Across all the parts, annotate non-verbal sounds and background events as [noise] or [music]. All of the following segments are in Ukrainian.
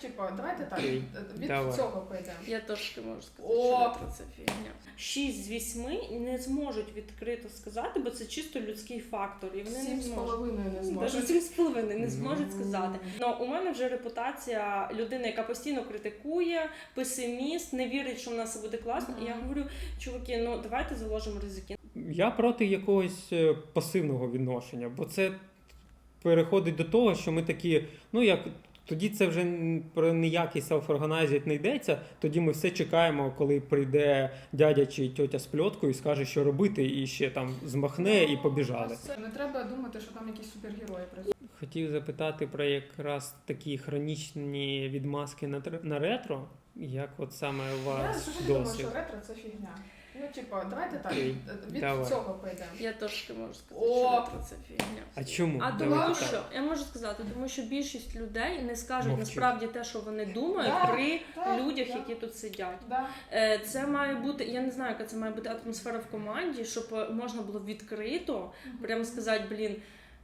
типа, давайте так, від давай. цього пойдемо. Я трошки можу сказати, О! що це фігня. Шість з вісьми не зможуть відкрито сказати, бо це чисто людський фактор, і вони Сім не з зможуть. половиною не зможуть. сім з половиною не зможуть сказати. Ну у мене вже репутація людини, яка постійно критикує, песиміст, не вірить, що в нас все буде класно. І я говорю, чуваки, ну давайте заложимо ризики. Я проти якогось е, пасивного відношення, бо це переходить до того, що ми такі, ну як. Тоді це вже про ніякий селф-органайзінг не йдеться. Тоді ми все чекаємо, коли прийде дядя чи тьотя з пльоткою і скаже, що робити, і ще там змахне і побіжали. Це. Не треба думати, що там якісь супергерої працюють. Хотів запитати про якраз такі хронічні відмазки на, на ретро. Як от саме у Я вас завжди думаю, що ретро це фігня. Ну, типа, давайте так, від давай. цього пойдемо. Я трошки можу сказати, О! що про це фігня. А чому? А Давайте тому так. що я можу сказати, тому що більшість людей не скажуть Мовчить. насправді те, що вони думають Да, при да, людях, да. які тут сидять. Да. Е, Це має бути, я не знаю, яка це має бути атмосфера в команді, щоб е, можна було відкрито прямо сказати, блін.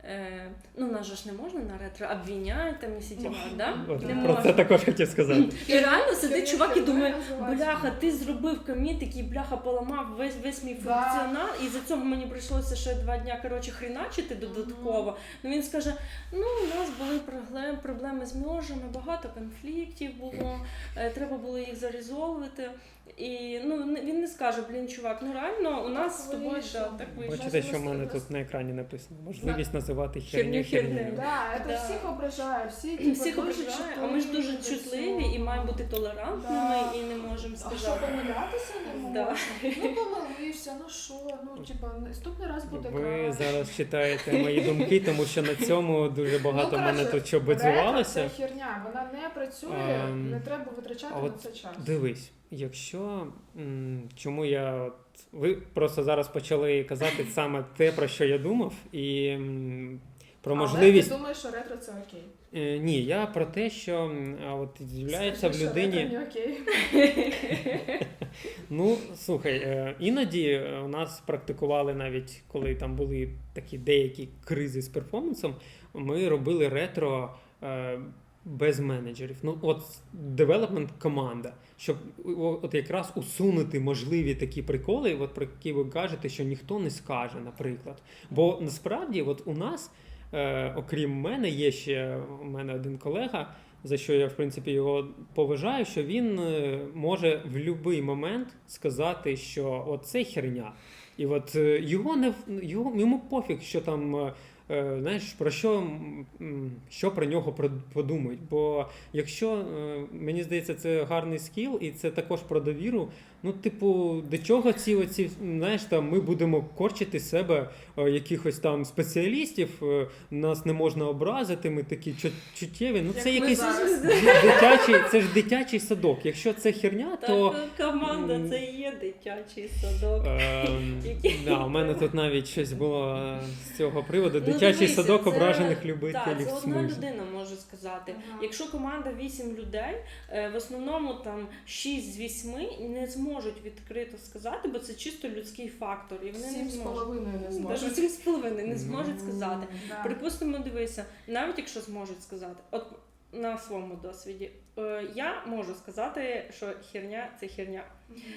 Е, ну, нас же ж не можна на ретро обвінять там і всі діла, да? От, Не про це можна. також хотів сказати. І реально сидить чувак і думає, бляха, ти зробив коміт, який бляха поламав весь весь мій Да. функціонал, і за цього мені прийшлося ще два дня коротше хріначити додатково. Ну він скаже: ну у нас були проблеми, проблеми з межами, багато конфліктів було, е, треба було їх зарезовувати. І ну не- він не скаже, блін, чувак, ну реально у нас з тобою вийшло. да, так вийшло. Бачите, що в мене тут на екрані написано. Можливість називати херню Херню. Да, це Да. всіх ображає, всі типу, Всіх дуже ображає, а ми ж дуже чутливі і маємо бути толерантними Да. і не можемо А що помилятися не Да. можна? Ну [laughs] помилився, ну що, ну типа наступний раз буде Ви краще. зараз читаєте мої думки, тому що на цьому дуже багато Ну, мене тут що бадзувалося. Це херня, вона не працює, Ем, не треба витрачати на це час. Дивись, якщо чому я от ви просто зараз почали казати саме те, про що я думав, і про можливість. Але ти думаєш, що ретро це окей. Е, Ні, я про те, що от з'являється в Скажи, що людині. ретро не окей. [laughs] Ну, слухай, е, іноді у нас практикували навіть, коли там були такі деякі кризи з перформансом, ми робили ретро е, без менеджерів. Ну, от девелопмент команда, щоб от якраз усунути можливі такі приколи, от про які ви кажете, що ніхто не скаже, наприклад. Бо насправді, от у нас, е, окрім мене, є ще у мене один колега за що я в принципі його поважаю, що він е, може в будь-який момент сказати, що от це херня. І от е, його не його, йому пофіг, що там. Е, е, Знаєш, про що, що про нього подумають. Бо якщо е, мені здається, це гарний скіл, і це також про довіру. Ну, типу, до чого ці оці, знаєш, там ми будемо корчити себе е, якихось там спеціалістів, е, нас не можна образити, ми такі чуттєві. Ну, це ми якийсь дитячий, це ж дитячий садок. Якщо це херня, то. Команда це і є дитячий садок. Який- да, у мене тут навіть щось було е, з цього приводу. Ну, Дитячий садок це- ображених Так, любителів це одна смузі. людина може сказати. Ага. Якщо команда 8 людей, е, в основному там 6 з 8 не зможуть відкрито сказати, бо це чисто людський фактор, і вони Сім не з зможуть. половиною не Навіть зможуть. 7 з половиною не зможуть сказати. Да. Припустимо, дивися, навіть якщо зможуть сказати, от на своєму досвіді, е, я можу сказати, що херня це херня.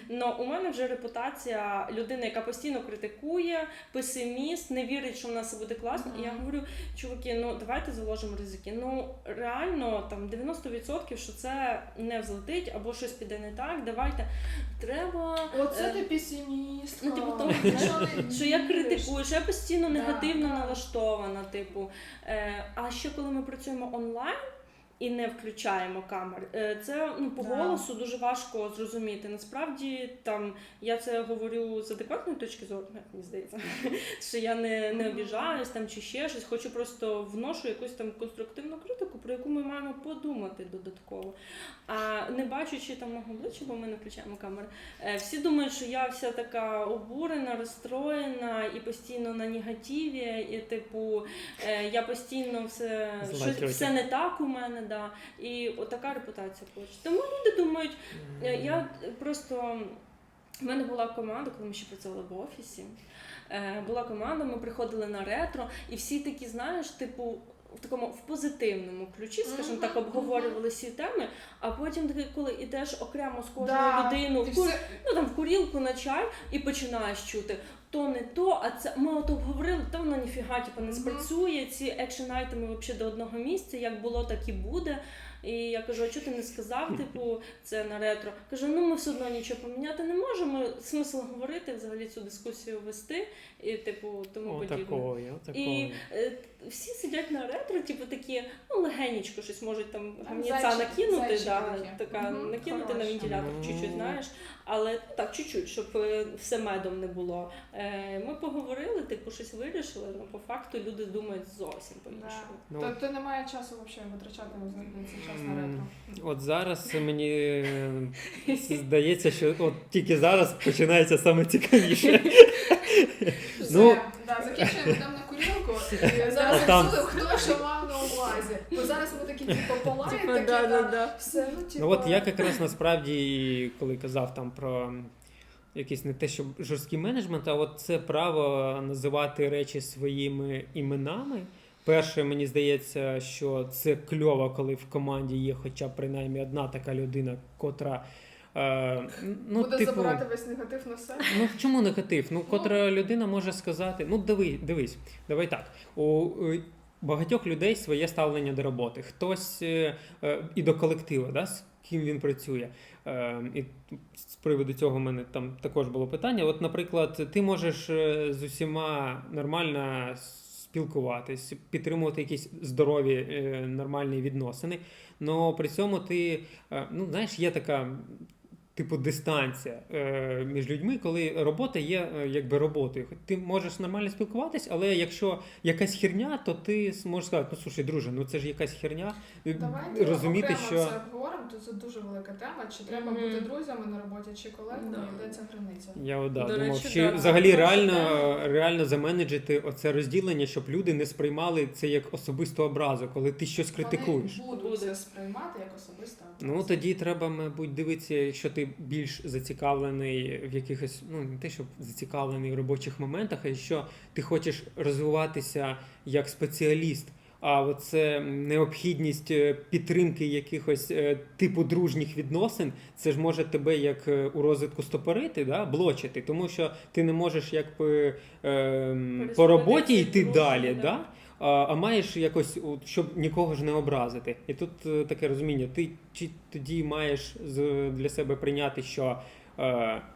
Но у мене вже репутація людини, яка постійно критикує, песиміст, не вірить, що в нас буде класно. І я говорю, чуваки, ну давайте заложимо ризики. Ну реально там 90% що це не взлетить або щось піде не так. Давайте треба. Оце е, ти песиміст. Ну, типу, [laughs] тому, що я критикую, що я постійно негативно да. налаштована. Типу, е, а ще коли ми працюємо онлайн. І не включаємо камер. Е, Це ну по Да. голосу дуже важко зрозуміти. Насправді там я це говорю з адекватної точки зору, ну, мені здається, [laughs] що я не, не обіжаюсь там чи ще щось. Хочу просто вношу якусь там конструктивну критику, про яку ми маємо подумати додатково. А не бачучи там мого обличчя, бо ми не включаємо камери, е, всі думають, що я вся така обурена, розстроєна і постійно на негативі, і типу е, я постійно все, щось, все не так у мене, да. І отака репутація хоче. Тому люди думають, е, я просто. У мене була команда, коли ми ще працювали в офісі. Е, була команда, ми приходили на ретро, і всі такі, знаєш, типу, в такому в позитивному ключі, скажімо так, обговорювали всі теми. А потім таки, коли йдеш окремо з кожною Да, людиною в кур... все- ну там в курілку на чай і починаєш чути. То не то, а це ми от обговорили, то воно ніфіга типу, не спрацює. Ці екшен айтеми взагалі до одного місця, як було, так і буде. І я кажу, а чого ти не сказав, [laughs] типу, це на ретро? Кажу, ну ми все одно нічого поміняти не можемо. Смисл говорити, взагалі цю дискусію вести, і типу тому подібне. І такої. Всі сидять на ретро, типу такі, ну легенечко щось можуть там гамніця накинути, зайчики да, такі. така Мгм, накинути на хороше. вентилятор, Ну. чуть-чуть, знаєш. Але ну, так, чуть-чуть, щоб е, все медом не було. Е, ми поговорили, типу, щось вирішили, але по факту люди думають зовсім по-іншому. Ну, То, то немає часу взагалі витрачати на цей час на ретро. От зараз мені е, здається, що от тільки зараз починається саме цікавіше. [laughs] Все, Ну- да, закінчуємо там на курілку. І [laughs] зараз А там- з'ясуємо, хто що мав на увазі. Бо зараз ми такі типу [laughs] полаї, Типа, такі, да, да, да, да. все, ну типу. Ну от я якраз насправді, коли казав там про якийсь не те, що жорсткий менеджмент, а от це право називати речі своїми іменами. Перше, мені здається, що це кльово, коли в команді є хоча б принаймні одна така людина, котра. Е, ну, буде типу, забирати весь негатив на себе. Ну чому негатив? Ну, котра людина може сказати: ну диви, дивись, давай так. У багатьох людей своє ставлення до роботи. Хтось е, е, і до колективу, да, з ким він працює. Е, і з приводу цього в мене там також було питання. От, наприклад, ти можеш з усіма нормально спілкуватись, підтримувати якісь здорові е, нормальні відносини. але при цьому ти, ну знаєш, є така типу дистанція е, між людьми, коли робота є е, якби роботою. Ти можеш нормально спілкуватись, але якщо якась херня, то ти можеш сказати, ну слушай, друже, ну це ж якась херня. Давайте розуміти, окремо що це обговоримо, то це дуже велика тема. Чи треба Мгм. бути друзями на роботі, чи колегами, Да. де ця границя? я от, да, До думав, речі, чи да, взагалі це реально, реально заменеджити оце розділення, щоб люди не сприймали це як особисту образу, коли ти щось критикуєш. Вони будуть Буде. це сприймати як особисто. Ну тоді треба, мабуть, дивитися, якщо ти більш зацікавлений в якихось, ну не те, щоб зацікавлений в робочих моментах, а якщо ти хочеш розвиватися як спеціаліст. А оце необхідність е, підтримки якихось е, типу дружніх відносин, це ж може тебе як е, у розвитку стопорити, да, блочити, тому що ти не можеш якби е, по роботі йти далі, да. А, маєш якось, щоб нікого ж не образити. І тут е, таке розуміння, ти чи тоді маєш для себе прийняти, що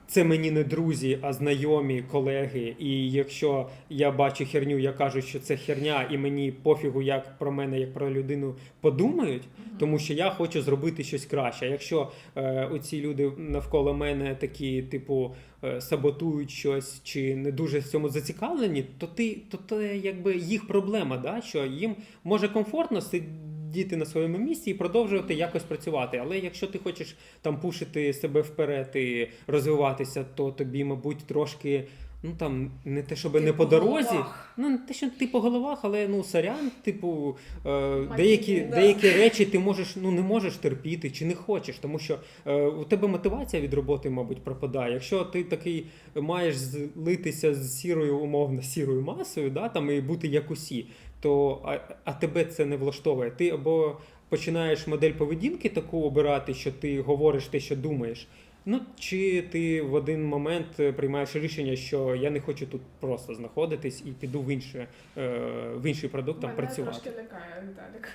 це мені не друзі, а знайомі колеги. І якщо я бачу херню, я кажу, що це херня, і мені пофігу, як про мене, як про людину подумають, тому що я хочу зробити щось краще. А Якщо е, оці люди навколо мене такі, типу, е, саботують щось чи не дуже в цьому зацікавлені, то ти то це якби їх проблема, да? що їм може комфортно сидіти на своєму місці і продовжувати якось працювати. Але якщо ти хочеш там пушити себе вперед і розвиватися, то тобі, мабуть, трошки. Ну там не те, щоб Ти не по по дорозі, головах. ну не те, що ти по головах, але ну сорян, типу, е, деякі, да. деякі речі ти можеш ну не можеш терпіти чи не хочеш, тому що е, у тебе мотивація від роботи, мабуть, пропадає. Якщо ти такий маєш злитися з сірою, умовно, [laughs] сірою масою, да, там і бути як усі, то а, а тебе це не влаштовує. Ти або починаєш модель поведінки таку обирати, що ти говориш те, що думаєш. Ну, чи ти в один момент е, приймаєш рішення, що я не хочу тут просто знаходитись і піду в інше, е, в інший продукт там Мене працювати. трошки лякає Віталік.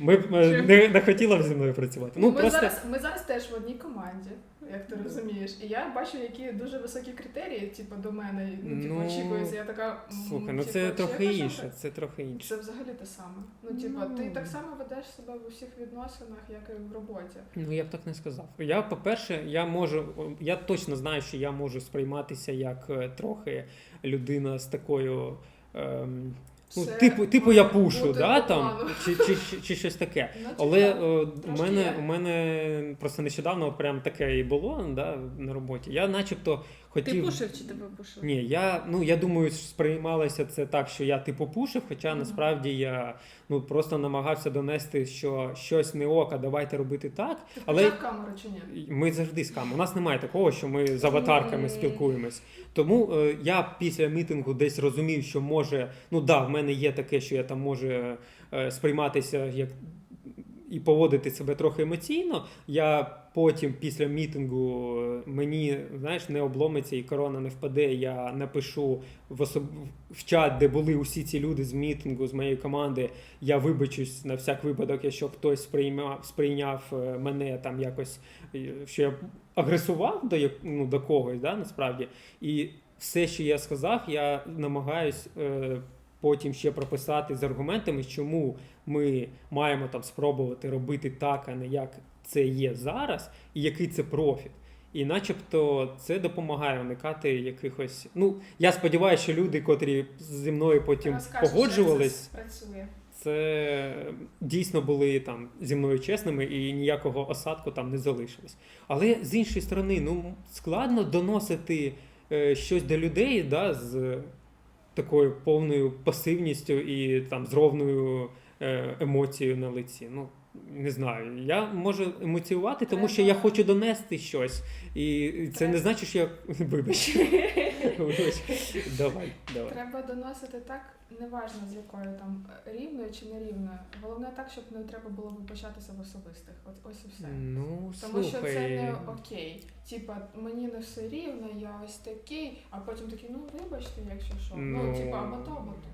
[laughs] Ми е, не, не хотіла б зі мною працювати. Ну ми, просто зараз, ми зараз теж в одній команді, як ти розумієш. І я бачу, які дуже високі критерії, типу, до мене, ну, типу, Ну, очікується. Я така. слухай, ну типу, це трохи інше. Це трохи інше. Це взагалі те саме. Ну, типу, Ну. ти так само ведеш себе в усіх відносинах, як і в роботі. Ну я б так не сказав. Я, по-перше, я можу, я точно знаю, що я можу сприйматися як е, трохи людина з такою. Ем, ну, Все типу, типу я пушу, да, там, чи, чи, чи, чи щось таке. Ну, Але типу, е, у мене, у мене просто нещодавно прям таке і було да, на роботі. Я начебто хотів. Ти пушив чи тебе пушив? Ні, я ну я думаю, сприймалося це так, що я типу пушив, хоча Мгм. насправді я ну просто намагався донести, що щось не ок, а давайте робити так. Ти Але- камеру чи ні? Ми завжди з камерою. У нас немає такого, що ми з аватарками Ні. спілкуємось. Тому е, я після мітингу десь розумів, що може, ну да, в мене є таке, що я там може е, сприйматися як і поводити себе трохи емоційно. Я потім, після мітингу, е, мені знаєш, не обломиться і корона не впаде. Я напишу в особ... в чат, де були усі ці люди з мітингу, з моєї команди. Я вибачусь на всяк випадок, якщо хтось сприймав, сприйняв е, мене там якось, е, що я агресував до, ну, до когось, да, насправді. І все, що я сказав, я намагаюсь е, потім ще прописати з аргументами, чому ми маємо там спробувати робити так, а не як це є зараз, і який це профіт. І начебто це допомагає уникати якихось. Ну, я сподіваюся, що люди, котрі зі мною потім Розкажеш, погоджувались, це це дійсно були там зі мною чесними і ніякого осадку там не залишилось. Але з іншої сторони, ну складно доносити е, щось до людей да, з такою повною пасивністю і там з ровною е, емоцією на лиці. Ну, не знаю, я можу емоціювати, тому що я хочу донести щось. І це не значить, що я [laughs] вибач. [laughs] Вибач. Давай, давай. Треба доносити так, неважно з якою там рівною чи нерівною. Головне так, щоб не треба було вибачатися в особистих. От ось і все. Ну, Тому що слухай. це не окей. Типа, мені не все рівно, я ось такий, а потім такий, ну вибачте, якщо що. Ну, Ну, типа, або то, або то.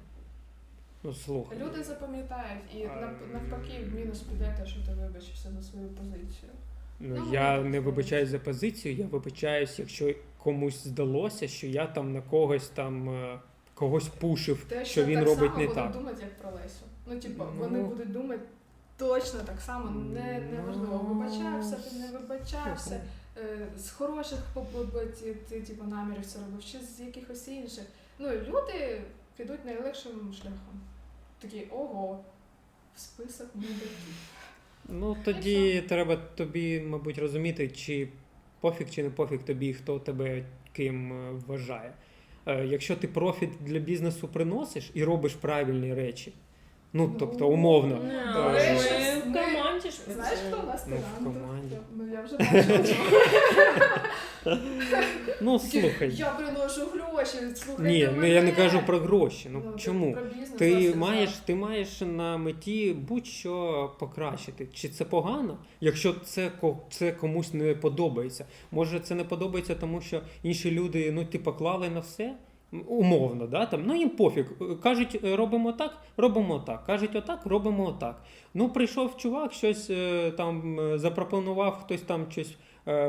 Ну, слухай. Люди запам'ятають і А, нав- навпаки в мінус піде те, що ти вибачишся за свою позицію. Ну, Ну, я ну, не вибачаюсь за позицію, я вибачаюсь, якщо комусь здалося, що я там на когось там е, когось пушив, Те, що він так робить само не будуть так. думати, як про Лесю. Ну, типу, Ну. вони будуть думати точно так само, не, неважливо, Ну, вибачався, ти не вибачався. Е, з хороших побут ти, ти типу, намірів це робив, чи з якихось інших. Ну, люди підуть найлегшим шляхом. Такі, ого, в список мудаків. Ну тоді треба тобі, мабуть, розуміти, чи пофіг, чи не пофіг тобі, хто тебе ким е, вважає. Е, Якщо ти профіт для бізнесу приносиш і робиш правильні речі, ну Ну, тобто умовно. Не, Е, ми в команді ж Знаєш, хто у нас Ну, в команді. Ну, я вже бачила. [laughs] Ну слухай. Я приношу гроші, слухайте Ні, ну мене. я не кажу про гроші. Ну Ну, чому? Про бізнес Ти маєш, ти маєш на меті будь-що покращити. Чи це погано, якщо це, це комусь не подобається? Може, це не подобається, тому що інші люди ну, ти поклали на все? Умовно, да? там, ну їм пофіг. Кажуть, робимо так, робимо так. Кажуть, отак, робимо отак. Ну, прийшов чувак, щось е, там е, запропонував, хтось там щось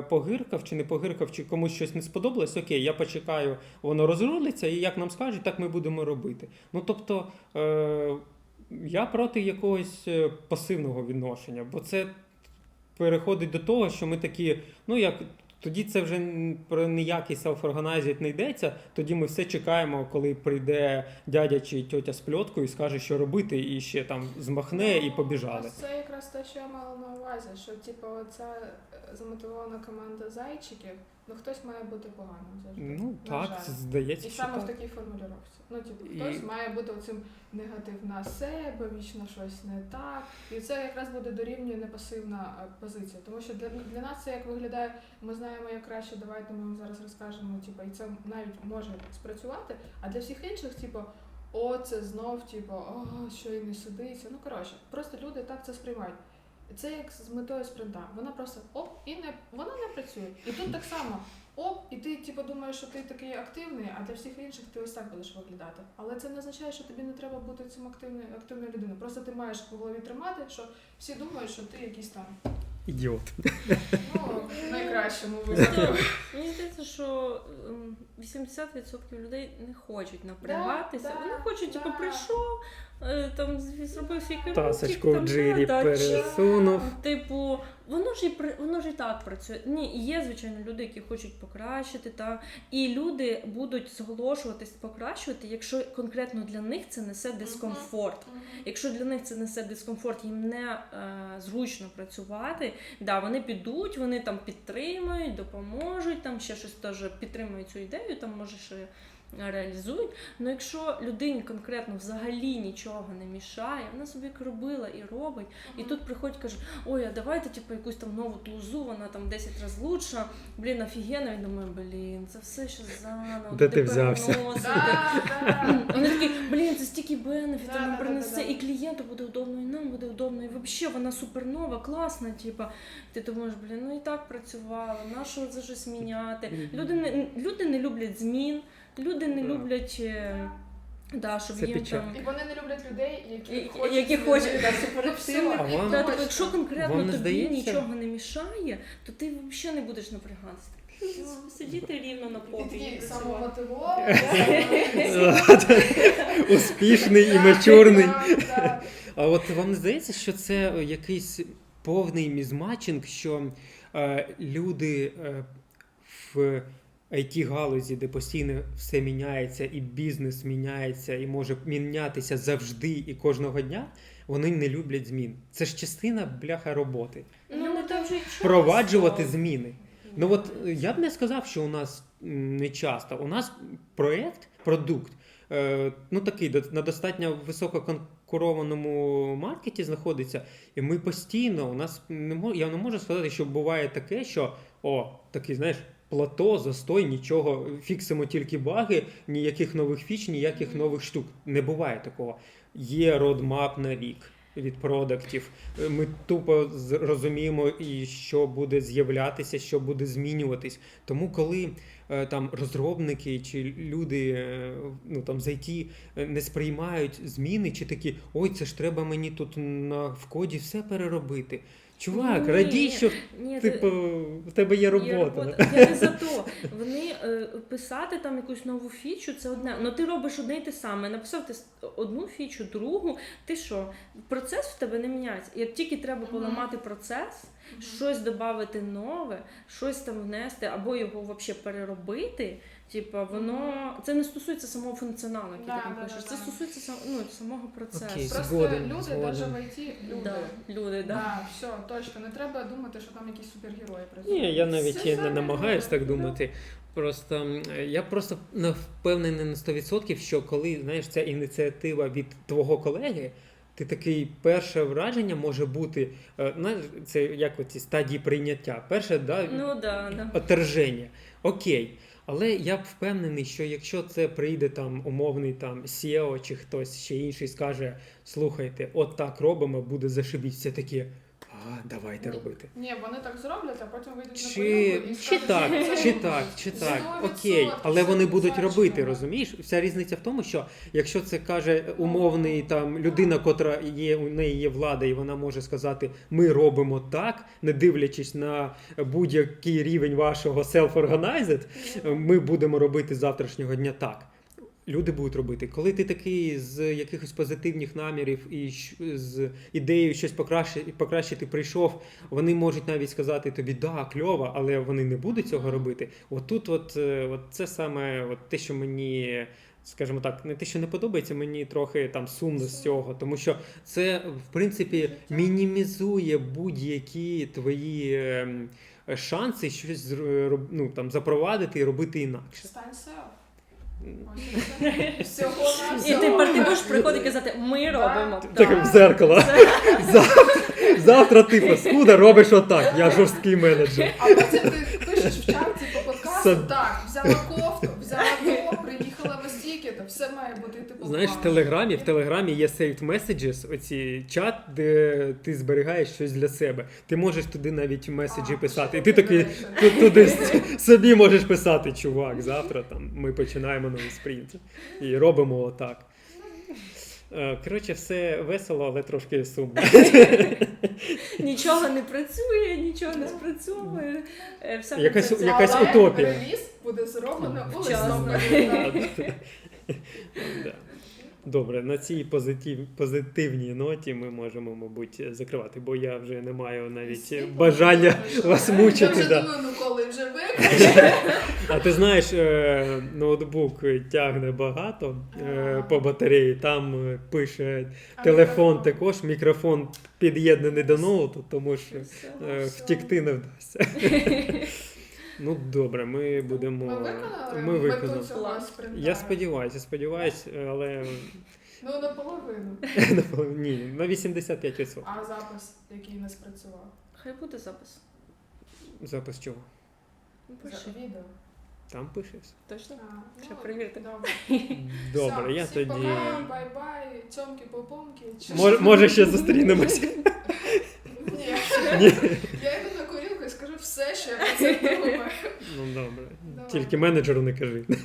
погиркав чи не погиркав, чи комусь щось не сподобалось. Окей, я почекаю, воно розрулиться, і як нам скажуть, так ми будемо робити. Ну тобто е, я проти якогось е, пасивного відношення, бо це переходить до того, що ми такі, ну як. Тоді це вже про ніякий селф-органайзінг не йдеться. Тоді ми все чекаємо, коли прийде дядя чи тьотя з пльоткою і скаже, що робити, і ще там змахне і Ну, побіжали. Це якраз те, що я мала на увазі, що типу оця е, замотивована команда зайчиків, ну хтось має бути поганим завжди. Ну на так, жаль. здається, І що саме в так. такій формулювання. Ну, типу, І- хтось має бути оцим негатив на себе, вічно щось не так. І це якраз буде дорівнює непасивна е, позиція. Тому що для, для нас це як виглядає, ми знаємо як краще, давайте ми вам зараз розкажемо, типу, і це навіть може спрацювати. А для всіх інших, типу, о, це знов, типу, о, що і не судиться. Ну коротше, просто люди так це сприймають. Це як з метою спринта. Вона просто оп, і не вона не працює. І тут так само оп, і ти типу думаєш, що ти такий активний, а для всіх інших ти ось так будеш виглядати. Але це не означає, що тобі не треба бути цим активною активною людиною. Просто ти маєш в голові тримати, що всі думають, що ти якийсь там Ідіот. ну в найкращому випадку. Мені здається, що ем, 80% людей не хочуть напрягатися. Да, да, Вони хочуть, типу, да. прийшов, там зробив свій. Тасочку в да, пересунув. Типу, воно ж і при- воно ж і так працює. Ні, є звичайно люди, які хочуть покращити, та і люди будуть зголошуватись покращувати, якщо конкретно для них це несе дискомфорт. Якщо для них це несе дискомфорт, їм не е, зручно працювати, Да, вони підуть, вони там підтримують, допоможуть, там ще щось теж підтримують цю ідею, там може ще реалізують. Ну якщо людині конкретно взагалі нічого не мішає, вона собі як робила і робить, і тут приходять кажуть, ой, а давайте типу, якусь там нову тузу, вона там 10 разів лучша, блін, офігенно. Я думаю, блін, це все ще заново. Де ти взявся? Вони такі, блін, це стільки бенефітів нам принесе, і клієнту буде удобно, і нам буде удобно, і взагалі вона супернова, класна. Типа, ти думаєш, блін, ну і так працювало, на що це щось міняти? Люди не люди не люблять змін, люди не Да. люблять. е, Да, щоб Це їм печаль. там І вони не люблять людей, які хочуть які хочуть, да, Ну, суперактивно. А вам- Да, тобто, якщо конкретно Вам не тобі здається? нічого не мішає, то ти взагалі не будеш напрягатися. Сидіти рівно на попі. і працювати. самомотивований. [laughs] Успішний і мачурний. А от вам не здається, що це якийсь повний мізматчинг, що е, люди е, в it галузі, де постійно все міняється, і бізнес міняється, і може мінятися завжди і кожного дня, вони не люблять змін. Це ж частина бляха роботи. Ну, не так же й часто. Впроваджувати зміни. Ну от е, я б не сказав, що у нас не часто. У нас проєкт, продукт, е, ну такий до- на достатньо висококонкурованому маркеті знаходиться, і ми постійно, у нас не мож, я не можу сказати, що буває таке, що о, такий, знаєш. Плато, застой, нічого, фіксимо тільки баги, ніяких нових фіч, ніяких нових штук. Не буває такого. Є родмап на рік від продуктів. Ми тупо розуміємо, і що буде з'являтися, що буде змінюватись. Тому, коли там розробники чи люди е, ну там з IT е, не сприймають зміни, чи такі ой, це ж треба мені тут на в коді все переробити. Чувак, радій, що Ні, типу в тебе є робота. Є робота. Я не за то. Вони е, писати там якусь нову фічу, це одне. Ну ти робиш одне й те саме. Написав ти с- одну фічу, другу. Ти що? Процес в тебе не міняється. Як тільки треба поламати процес, щось додати нове, щось там внести, або його взагалі переробити. Типа воно це не стосується самого функціоналу, який Да, ти там да, пишеш. да, Це да. стосується сам- ну, самого процесу. Окей. Просто Згоден, люди, згоден. навіть в IT, люди. Да, люди, да. Да, все, точно. Не треба думати, що там якісь супергерої працюють. Ні, я навіть Все і не самі намагаюсь так думати. Просто я просто не впевнений на 100%, що коли знаєш ця ініціатива від твого колеги, ти такий перше враження може бути, е, знаєш, це як оці стадії прийняття. Перше, да, Ну да, да. отерження. Окей. Але я б впевнений, що якщо це прийде там умовний там SEO чи хтось ще інший скаже: слухайте, от так робимо, буде зашибіть, все таке. А, давайте робити. Ні, вони так зроблять, а потім вийдуть на Чи, полюбу і чи скажуть, так, це чи так, чи так, окей, але вони будуть робити, розумієш? Вся різниця в тому, що якщо це каже умовний там людина, котра є, у неї є влада, і вона може сказати, ми робимо так, не дивлячись на будь-який рівень вашого self-organized, ми будемо робити з завтрашнього дня так. Люди будуть робити. Коли ти такий з якихось позитивних намірів і з ідеєю щось покращити, покращити прийшов, вони можуть навіть сказати тобі, да, кльово, але вони не будуть цього робити. От тут, от, е, от це саме от те, що мені. Скажімо так, не те, що не подобається, мені трохи там сумно з цього, тому що це в принципі мінімізує будь-які твої ем, шанси щось ну, там, запровадити і робити інакше. Всього І ти ти можеш приходити і казати, ми робимо Так в зеркало. [laughs] Завтра, завтра ти паскуда робиш отак. Я жорсткий менеджер. А потім ти пишеш в чарці по подкасту, так, взяла кофту, Знаєш, в. Телеграмі, в Телеграмі є saved messages, оці чат, де ти зберігаєш щось для себе. Ти можеш туди навіть меседжі А, писати. І ти такий туди собі можеш писати, чувак, завтра там ми починаємо новий спринт. І робимо отак. Е, Коротше, все весело, але трошки сумно. [laughs] Нічого не працює, нічого не спрацьовує. е, Все Якась- працює. якась утопія. Реліз буде зроблено у листопаді. [laughs] Да. Добре, на цій позитив, позитивній ноті ми можемо, мабуть, закривати, бо я вже не маю навіть Світло бажання виключно. вас Я мучити. вже Да. думаю, ну коли вже виключить. [laughs] А ти знаєш, е, ноутбук тягне багато е, по батареї, там е, пише А телефон мікрофон? також, мікрофон під'єднаний до ноуту, тому що Все. е, все. втікти не вдасться. [laughs] Ну добре, ми будемо. Ми виконали Ми виконали. спринтера? Я сподіваюся, сподіваюся, але Ну, наполовину. [laughs] ні, на 85%. А запис, який не спрацював? Хай буде запис. Запис чого? Ну, За пиши. відео. Там пише все. Точно? А, Ще ну, перевірте. Добре. [laughs] Добре, Все, я всім тоді. Пока, бай-бай, цьомки попомки. Мож- Може, ще зустрінемося. [laughs] Ні. Ні. Я йду на курілку і скажу все, що я про це думаю. Ну добре. Давай. Тільки менеджеру не кажи. [laughs]